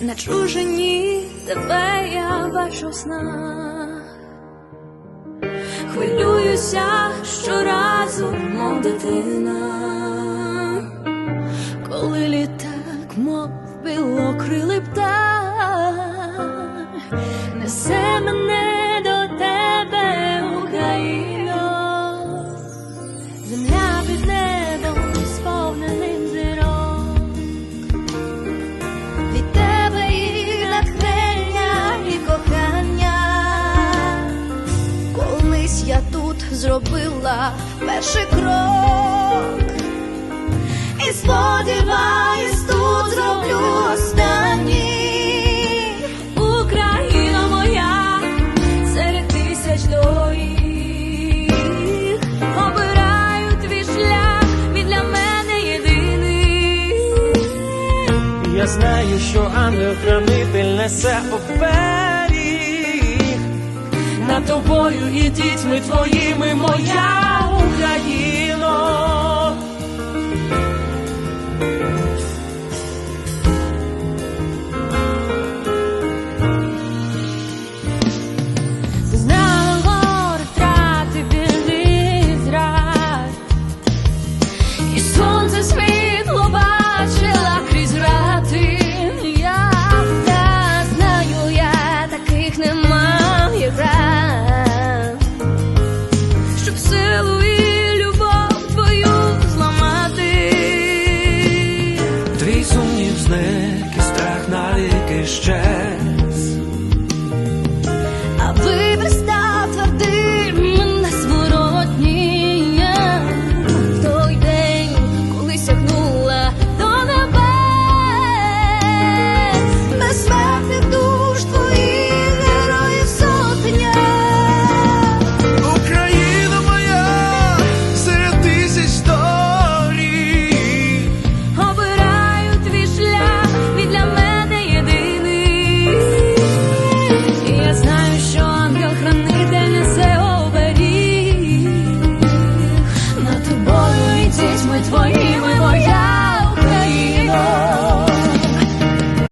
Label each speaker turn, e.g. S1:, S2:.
S1: на чужині тебе я бачу в снах. Хвилююся щоразу, мов дитина, коли літак, мов білокрилий птах, несе мене Колись я тут зробила перший крок. І сподіваюсь, тут зроблю останній. Україна моя серед тисяч доріг. Обираю твій шлях, він для мене єдиний.
S2: Я знаю, що ангел-хранитель несе оберіг над тобою і дітьми твоїми, моя
S1: зламати
S2: зник і страх навіки ще